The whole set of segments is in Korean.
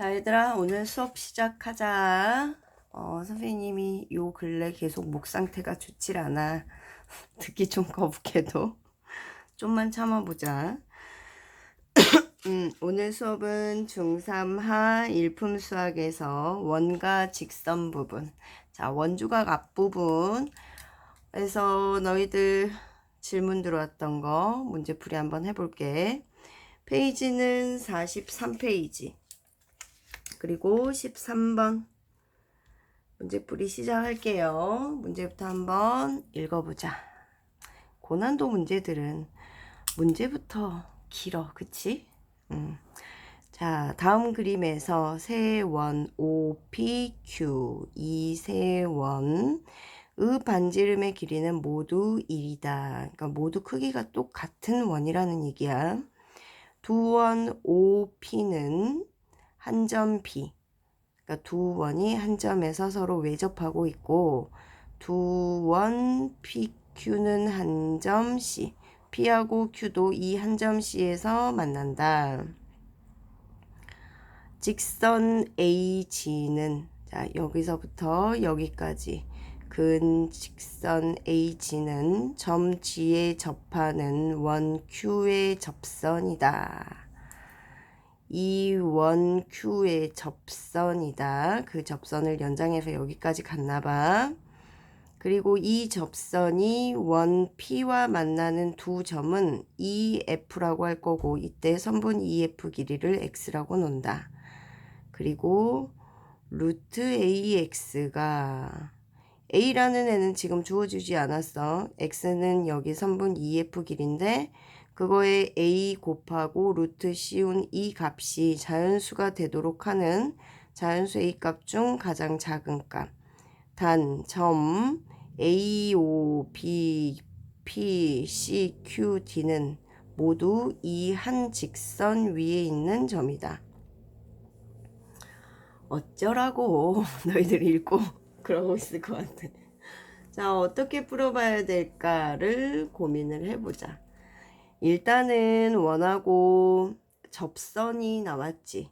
자, 얘들아, 오늘 수업 시작하자. 어, 선생님이 요 근래 계속 목 상태가 좋질 않아. 듣기 좀 거북해도. 좀만 참아보자. 음, 오늘 수업은 중3하 일품 수학에서 원과 직선 부분. 자, 원주각 앞부분에서 너희들 질문 들어왔던 거 문제풀이 한번 해볼게. 페이지는 43페이지. 그리고 13번 문제풀이 시작할게요. 문제부터 한번 읽어보자. 고난도 문제들은 문제부터 길어, 그치? 음. 자, 다음 그림에서 세원 OPQ 이 세원 의 반지름의 길이는 모두 1이다. 그러니까 모두 크기가 똑같은 원이라는 얘기야. 두원 OP는 한 점 B. 그러니까 두 원이 한 점에서 서로 외접하고 있고 두 원 PQ는 한 점 C. P하고 Q도 이 한 점 C에서 만난다. 직선 AG는 자, 여기서부터 여기까지 근 직선 AG는 점 G에 접하는 원 Q의 접선이다. 이원 Q의 접선이다. 그 접선을 연장해서 여기까지 갔나 봐. 그리고 이 접선이 원 P와 만나는 두 점은 EF라고 할 거고 이때 선분 EF 길이를 X라고 논다. 그리고 루트 AX가 A라는 애는 지금 주어주지 않았어. X는 여기 선분 EF 길인데 그거에 A 곱하고 루트 씌운 이 값이 자연수가 되도록 하는 자연수 A 값 중 가장 작은 값. 단, 점 A, O, B, P, C, Q, D는 모두 이 한 직선 위에 있는 점이다. 어쩌라고 너희들 읽고 그러고 있을 것 같아. 자, 어떻게 풀어봐야 될까를 고민을 해보자. 일단은 원하고 접선이 나왔지.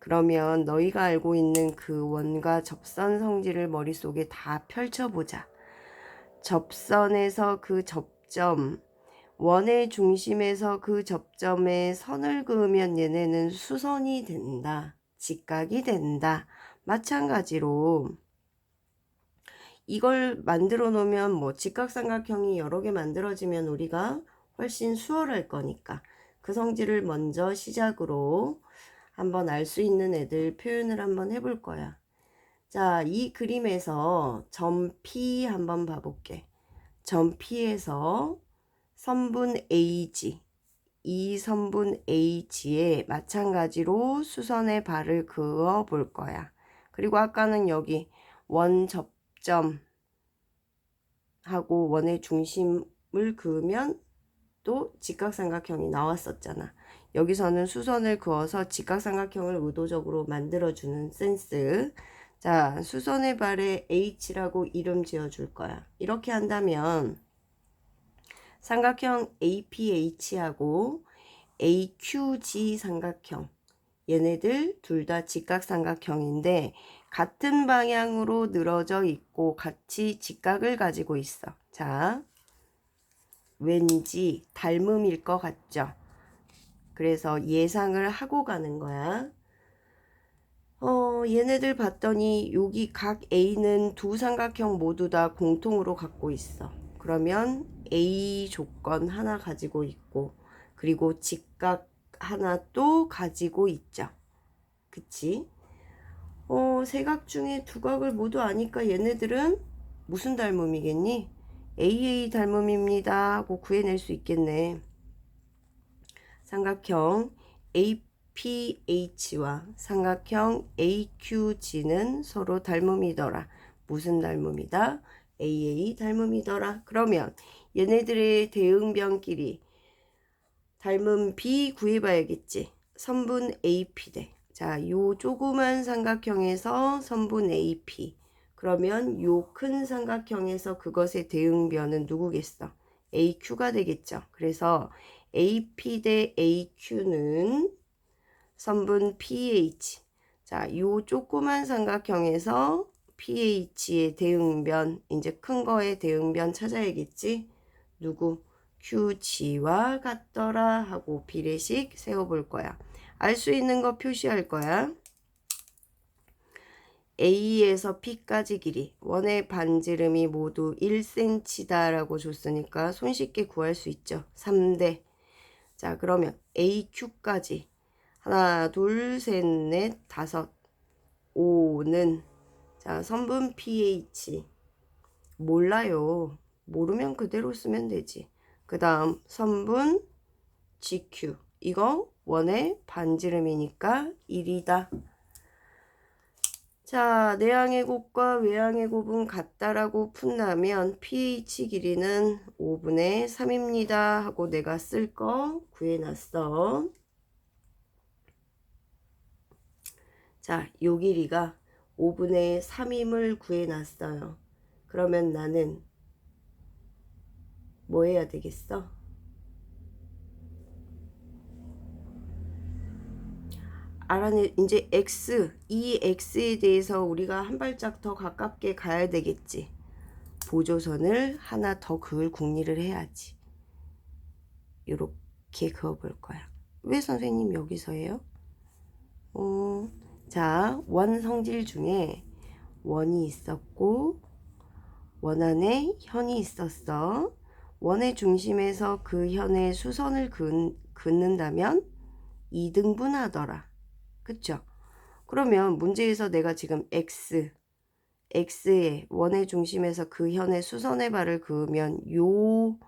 그러면 너희가 알고 있는 그 원과 접선 성질을 머릿속에 다 펼쳐보자. 접선에서 그 접점, 원의 중심에서 그 접점에 선을 그으면 얘네는 수선이 된다. 직각이 된다. 마찬가지로 이걸 만들어 놓으면 뭐 직각삼각형이 여러 개 만들어지면 우리가 훨씬 수월할 거니까 그 성질을 먼저 시작으로 한번 알 수 있는 애들 표현을 한번 해볼 거야. 자, 이 그림에서 점 P 한번 봐볼게. 점 P에서 선분 AG, 이 선분 H에 마찬가지로 수선의 발을 그어 볼 거야. 그리고 아까는 여기 원 접점 하고 원의 중심을 그으면 또 직각삼각형이 나왔었잖아. 여기서는 수선을 그어서 직각삼각형을 의도적으로 만들어주는 센스. 자, 수선의 발에 H라고 이름 지어줄 거야. 이렇게 한다면 삼각형 APH하고 AQG 삼각형 얘네들 둘 다 직각삼각형인데 같은 방향으로 늘어져 있고 같이 직각을 가지고 있어. 자, 왠지 닮음일 것 같죠? 그래서 예상을 하고 가는 거야. 어, 얘네들 봤더니 여기 각 A는 두 삼각형 모두 다 공통으로 갖고 있어. 그러면 A 조건 하나 가지고 있고, 그리고 직각 하나 또 가지고 있죠. 그치? 어, 세각 중에 두 각을 모두 아니까 얘네들은 무슨 닮음이겠니? AA 닮음입니다 하고 구해낼 수 있겠네. 삼각형 APH와 삼각형 AQG는 서로 닮음이더라. 무슨 닮음이다? AA 닮음이더라. 그러면 얘네들의 대응변끼리 닮음 B 구해봐야겠지. 선분 AP대. 자, 요 조그만 삼각형에서 선분 AP. 그러면 요 큰 삼각형에서 그것의 대응변은 누구겠어? AQ가 되겠죠. 그래서 AP 대 AQ는 선분 PH. 자, 요 조그만 삼각형에서 pH의 대응변, 이제 큰 거의 대응변 찾아야겠지? 누구? QG와 같더라 하고 비례식 세워볼 거야. 알 수 있는 거 표시할 거야. A에서 P까지 길이 원의 반지름이 모두 1cm다 라고 줬으니까 손쉽게 구할 수 있죠. 3대 자 그러면 AQ까지 하나 둘셋넷 다섯 5는 자 선분 pH 몰라요. 모르면 그대로 쓰면 되지. 그 다음 선분 GQ 이거 원의 반지름이니까 1이다. 자, 내항의 곱과 외항의 곱은 같다라고 푼다면 pH 길이는 5분의 3입니다 하고 내가 쓸 거 구해놨어. 자, 요 길이가 5분의 3임을 구해놨어요. 그러면 나는 뭐 해야 되겠어? 알아내 이제 x 이 x에 대해서 우리가 한 발짝 더 가깝게 가야 되겠지. 보조선을 하나 더 그을 궁리를 해야지. 요렇게 그어볼 거야. 왜 선생님 여기서 해요? 어, 자, 원 성질 중에 원이 있었고 원 안에 현이 있었어. 원의 중심에서 그 현의 수선을 긋, 긋는다면 2등분하더라. 그쵸? 그러면 문제에서 내가 지금 x, x의 원의 중심에서 그 현의 수선의 발을 그으면 요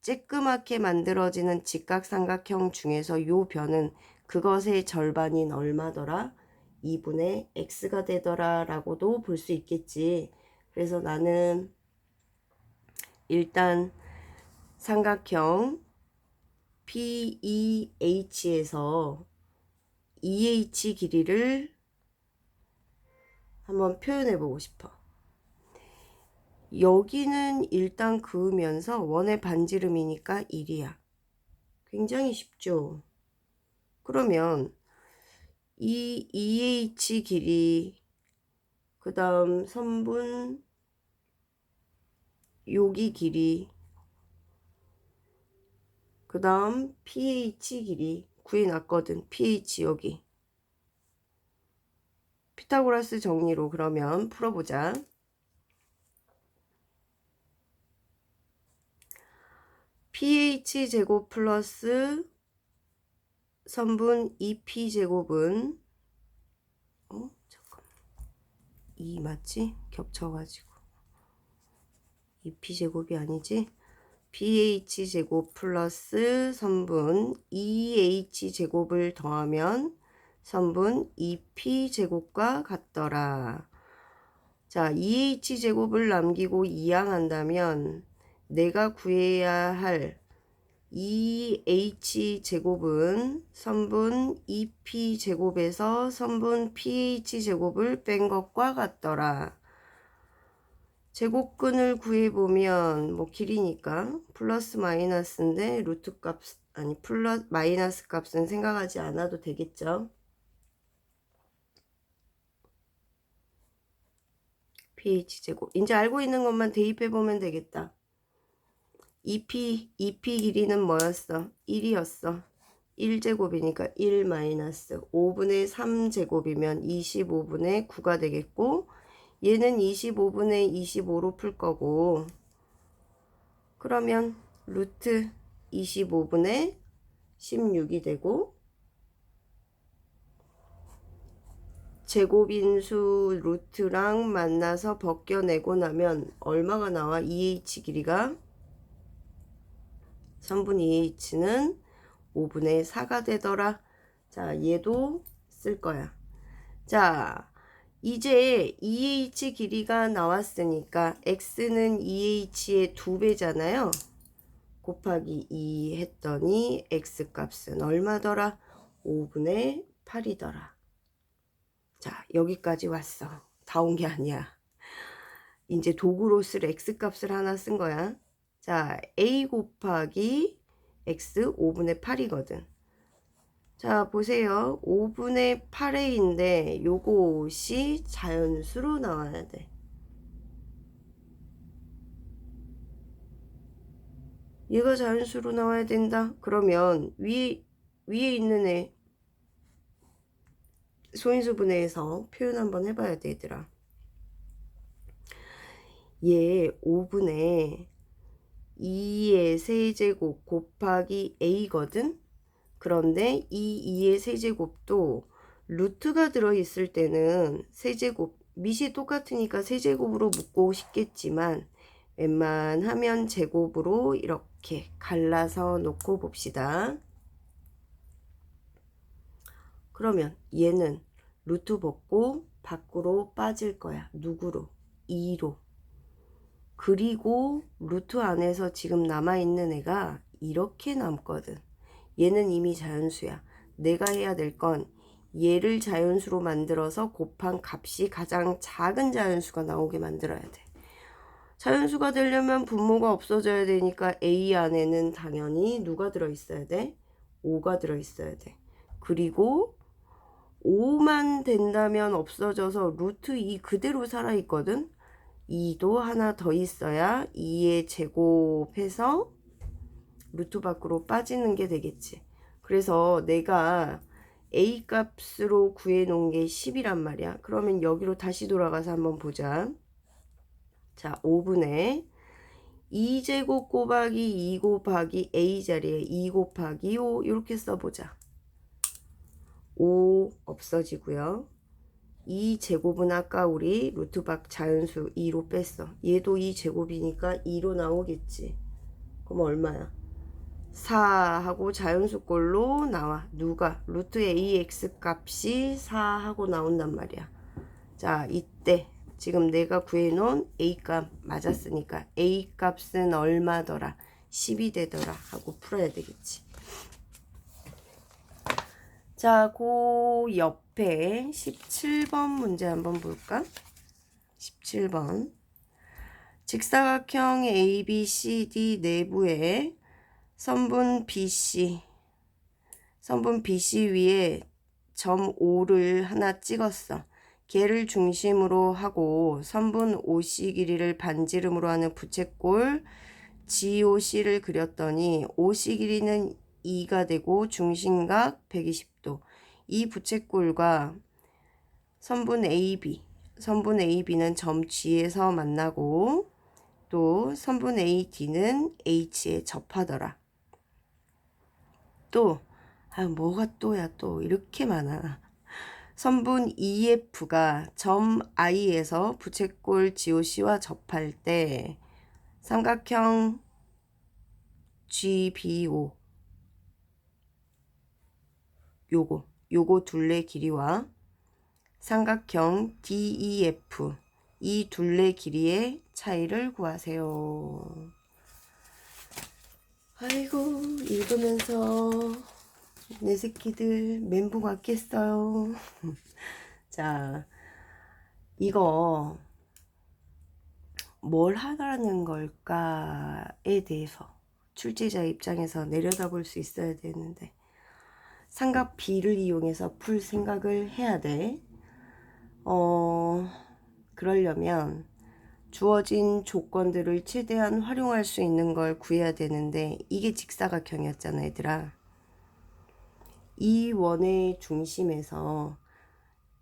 쬐끄맣게 만들어지는 직각삼각형 중에서 요 변은 그것의 절반인 얼마더라? 2분의 x가 되더라 라고도 볼 수 있겠지. 그래서 나는 일단 삼각형 PEH에서 EH 길이를 한번 표현해 보고 싶어. 여기는 일단 그으면서 원의 반지름이니까 1이야. 굉장히 쉽죠? 그러면 이 EH 길이 그 다음 선분 여기 길이 그 다음 pH 길이 구해놨거든 pH 여기 피타고라스 정리로 그러면 풀어보자. pH 제곱 플러스 선분 2p 제곱은 어? 잠깐 2 맞지? 겹쳐가지고. 2p 제곱이 아니지 pH 제곱 플러스 선분 2h 제곱을 더하면 선분 2p 제곱과 같더라. 자, 2h 제곱을 남기고 이항한다면 내가 구해야 할 2h 제곱은 선분 2p 제곱에서 선분 ph 제곱을 뺀 것과 같더라. 제곱근을 구해보면 뭐 길이니까 플러스 마이너스인데 루트 값 아니 플러스 마이너스 값은 생각하지 않아도 되겠죠. pH 제곱 이제 알고 있는 것만 대입해 보면 되겠다. 2p 2p 길이는 뭐였어? 1이었어. 1제곱이니까 1 마이너스 5분의 3제곱이면 25분의 9가 되겠고 얘는 25분의 25로 풀 거고 그러면 루트 25분의 16이 되고 제곱인수 루트랑 만나서 벗겨내고 나면 얼마가 나와? 2h 길이가 3분 2h는 5분의 4가 되더라. 자, 얘도 쓸 거야. 자, 이제 2h 길이가 나왔으니까 x는 2h의 2배잖아요. 곱하기 2 했더니 x 값은 얼마더라? 5분의 8이더라. 자, 여기까지 왔어. 다 온 게 아니야. 이제 도구로 쓸 x 값을 하나 쓴 거야. 자, a 곱하기 x 5분의 8이거든. 자, 보세요. 5분의 8회인데 요것이 자연수로 나와야 돼. 얘가 자연수로 나와야 된다. 그러면 위에 위에 있는 애 소인수 분해해서 표현 한번 해봐야 돼, 얘들아. 얘 5분의 2의 세제곱 곱하기 a거든? 그런데 이 2의 세제곱도 루트가 들어있을 때는 세제곱, 밑이 똑같으니까 세제곱으로 묶고 싶겠지만 웬만하면 제곱으로 이렇게 갈라서 놓고 봅시다. 그러면 얘는 루트 벗고 밖으로 빠질 거야. 누구로? 2로. 그리고 루트 안에서 지금 남아있는 애가 이렇게 남거든. 얘는 이미 자연수야. 내가 해야 될 건 얘를 자연수로 만들어서 곱한 값이 가장 작은 자연수가 나오게 만들어야 돼. 자연수가 되려면 분모가 없어져야 되니까 A 안에는 당연히 누가 들어있어야 돼? 5가 들어있어야 돼. 그리고 5만 된다면 없어져서 루트 2 그대로 살아있거든. 2도 하나 더 있어야 2의 제곱해서 루트 밖으로 빠지는 게 되겠지. 그래서 내가 A 값으로 구해 놓은 게 10이란 말이야. 그러면 여기로 다시 돌아가서 한번 보자. 자, 5분의 2제곱 곱하기 2 곱하기 A 자리에 2 곱하기 5 이렇게 써보자. 5 없어지고요. 2 제곱은 아까 우리 루트박 자연수 2로 뺐어. 얘도 2 제곱이니까 2로 나오겠지. 그럼 얼마야? 4하고 자연수꼴로 나와. 누가? 루트 ax 값이 4하고 나온단 말이야. 자, 이때 지금 내가 구해놓은 a 값 맞았으니까 a 값은 얼마더라? 10이 되더라 하고 풀어야 되겠지. 자, 그 옆에 17번 문제 한번 볼까? 17번. 직사각형 ABCD 내부에 선분 BC, 선분 BC 위에 점 5를 하나 찍었어. 걔를 중심으로 하고 선분 OC 길이를 반지름으로 하는 부채꼴 GOC를 그렸더니 OC 길이는 2가 되고 중심각 120도. 이 부채꼴과 선분 AB, 선분 AB는 점 G에서 만나고 또 선분 AD는 H에 접하더라. 또, 아, 뭐가 또야, 또, 이렇게 많아. 선분 EF가 점 I에서 부채꼴 GOC와 접할 때 삼각형 GBO 요거 요거 둘레 길이와 삼각형 DEF 이 둘레 길이의 차이를 구하세요. 아이고 읽으면서 내 새끼들 멘붕 왔겠어요. 자 이거 뭘 하라는 걸까에 대해서 출제자 입장에서 내려다볼 수 있어야 되는데 삼각 B를 이용해서 풀 생각을 해야 돼. 어, 그러려면 주어진 조건들을 최대한 활용할 수 있는 걸 구해야 되는데 이게 직사각형이었잖아 얘들아. 이 원의 중심에서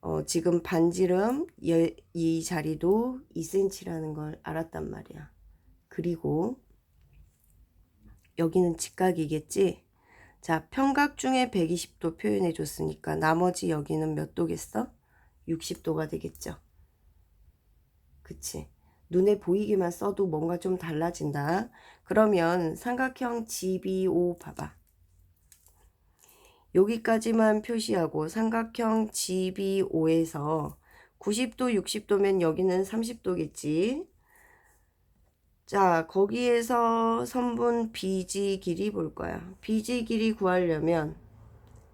어, 지금 반지름 이 자리도 2cm라는 걸 알았단 말이야. 그리고 여기는 직각이겠지? 자, 평각 중에 120도 표현해 줬으니까 나머지 여기는 몇 도겠어? 60도가 되겠죠. 그치? 눈에 보이기만 써도 뭔가 좀 달라진다. 그러면 삼각형 GBO 봐봐. 여기까지만 표시하고 삼각형 GBO에서 90도, 60도면 여기는 30도겠지. 자, 거기에서 선분 BG 길이 볼 거야. BG 길이 구하려면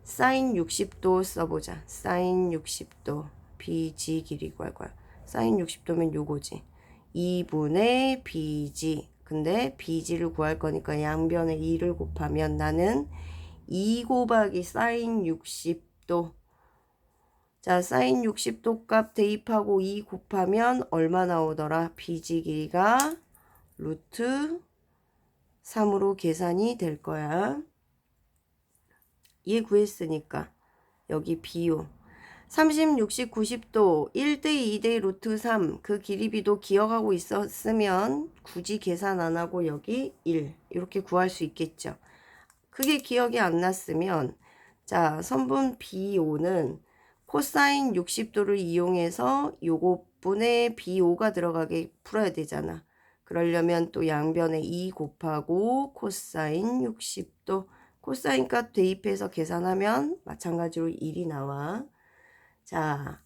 사인 60도 써보자. 사인 60도 BG 길이 구할 거야. 사인 60도면 요거지. 2분의 BG. 근데 BG를 구할 거니까 양변에 2를 곱하면 나는 2 곱하기 사인 60도. 자, 사인 60도 값 대입하고 2 곱하면 얼마 나오더라? BG 길이가 루트 3으로 계산이 될 거야. 얘 구했으니까 여기 비요. 30, 60, 90도 1대 2대 루트 3 그 길이비도 기억하고 있었으면 굳이 계산 안 하고 여기 1 이렇게 구할 수 있겠죠. 그게 기억이 안 났으면 자 선분 B5는 코사인 60도를 이용해서 요것분의 B5가 들어가게 풀어야 되잖아. 그러려면 또 양변에 2 곱하고 코사인 60도 코사인 값 대입해서 계산하면 마찬가지로 1이 나와. 자,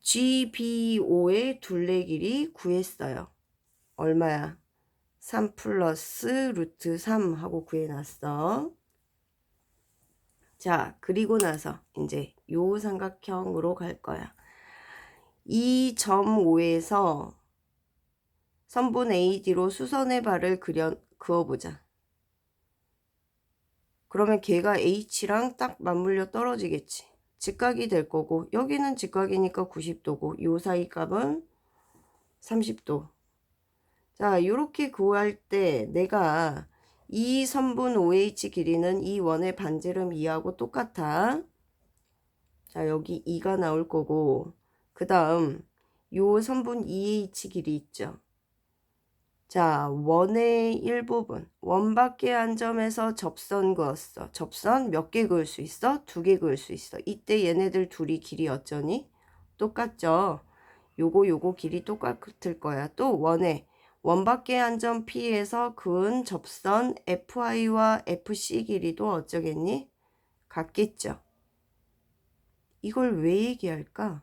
GBO의 둘레 길이 구했어요. 얼마야? 3 플러스 루트 3 하고 구해놨어. 자, 그리고 나서 이제 요 삼각형으로 갈 거야. 이점 5에서 선분 AD로 수선의 발을 그려, 그어보자. 그러면 걔가 H랑 딱 맞물려 떨어지겠지. 직각이 될 거고 여기는 직각이니까 90도고 요 사이 값은 30도. 자, 이렇게 구할 때 내가 이 선분 OH 길이는 이 원의 반지름 2하고 똑같아. 자, 여기 2가 나올 거고 그 다음 요 선분 EH 길이 있죠. 자, 원의 일부분. 원 밖에 한 점에서 접선 그었어. 접선 몇 개 그을 수 있어? 두 개 그을 수 있어. 이때 얘네들 둘이 길이 어쩌니? 똑같죠? 요거 요거 길이 똑같을 거야. 또 원에 원 밖에 한 점 P에서 그은 접선 FI와 FC 길이도 어쩌겠니? 같겠죠? 이걸 왜 얘기할까?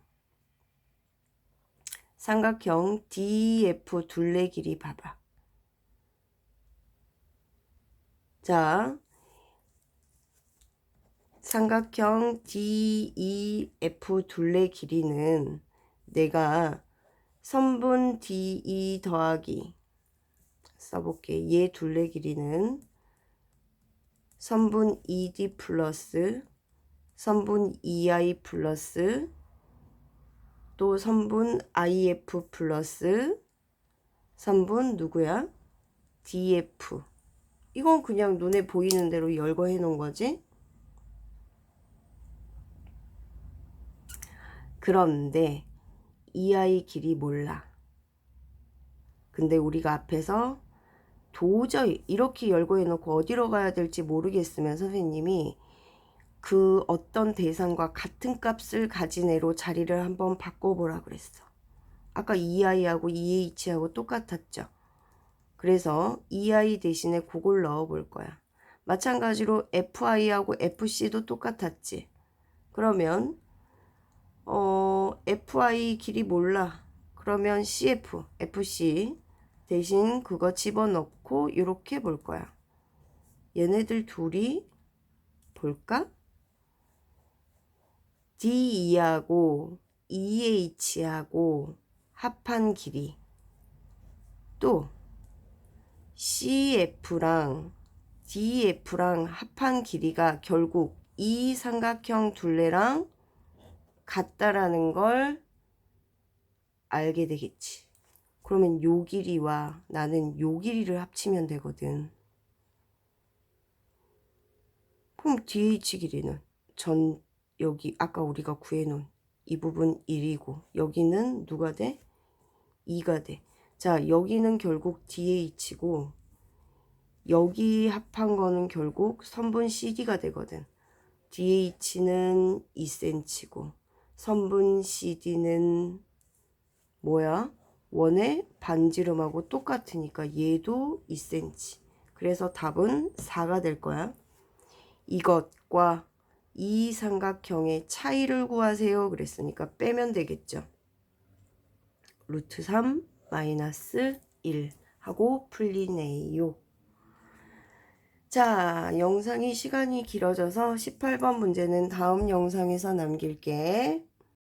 삼각형 DF 둘레 길이 봐봐. 자, 삼각형 DEF 둘레 길이는 내가 선분 DE 더하기 써볼게. 얘 둘레 길이는 선분 ED 플러스 선분 EI 플러스 또 선분 IF 플러스 선분 누구야? DF 이건 그냥 눈에 보이는 대로 열거해 놓은 거지 그런데 EI 길이 몰라 근데 우리가 앞에서 도저히 이렇게 열거해 놓고 어디로 가야 될지 모르겠으면 선생님이 그 어떤 대상과 같은 값을 가진 애로 자리를 한번 바꿔보라 그랬어. 아까 EI하고 EH하고 똑같았죠. 그래서 EI 대신에 그걸 넣어 볼 거야. 마찬가지로 FI하고 FC도 똑같았지. 그러면 어 FI 길이 몰라. 그러면 CF, FC 대신 그거 집어넣고 이렇게 볼 거야. 얘네들 둘이 볼까? DE하고 EH하고 합한 길이 또 CF랑 DF랑 합한 길이가 결국 이 삼각형 둘레랑 같다라는 걸 알게 되겠지. 그러면 요 길이와 나는 요 길이를 합치면 되거든. 그럼 DH 길이는 전 여기 아까 우리가 구해놓은 이 부분 1이고 여기는 누가 돼? 2가 돼. 자 여기는 결국 DH고 여기 합한 거는 결국 선분 CD가 되거든. DH는 2cm고 선분 CD는 뭐야? 원의 반지름하고 똑같으니까 얘도 2cm. 그래서 답은 4가 될 거야. 이것과 이 삼각형의 차이를 구하세요. 그랬으니까 빼면 되겠죠. 루트 3 마이너스 1 하고 풀리네요. 자, 영상이 시간이 길어져서 18번 문제는 다음 영상에서 남길게.